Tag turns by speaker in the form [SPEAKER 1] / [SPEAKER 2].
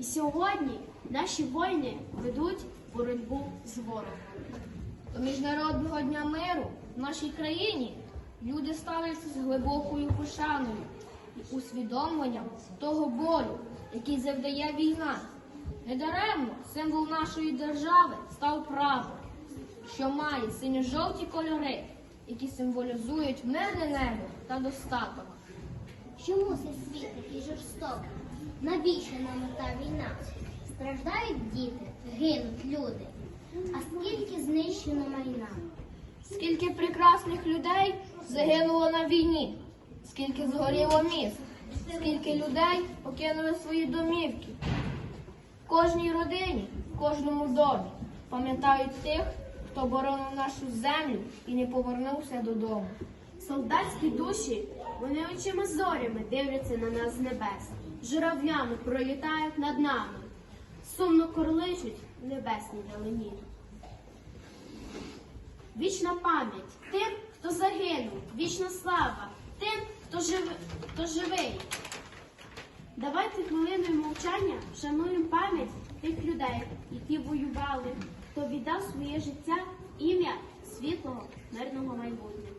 [SPEAKER 1] І сьогодні наші воїни ведуть боротьбу з ворогом.
[SPEAKER 2] До Міжнародного дня миру в нашій країні люди ставляться з глибокою пошаною і усвідомленням того болю, який завдає війна. Недаремно символ нашої держави став прапор, що має синьо-жовті кольори, які символізують мирне небо та достаток.
[SPEAKER 3] Чому цей світ такий жорстокий? Навіщо нам та війна? Страждають діти, гинуть люди. А скільки знищено майна?
[SPEAKER 2] Скільки прекрасних людей загинуло на війні, скільки згоріло міст, скільки людей покинули свої домівки. В кожній родині, в кожному домі пам'ятають тих, хто боронив нашу землю і не повернувся додому.
[SPEAKER 1] Солдатські душі, вони очима зорями дивляться на нас з небес, журавлями пролітають над нами, сумно корличуть в небесній далині. Вічна пам'ять тим, хто загинув, вічна слава тим, хто, жив... хто живий. Давайте хвилиною мовчання вшануємо пам'ять тих людей, які воювали, хто віддав своє життя ім'я світлого мирного майбутнього.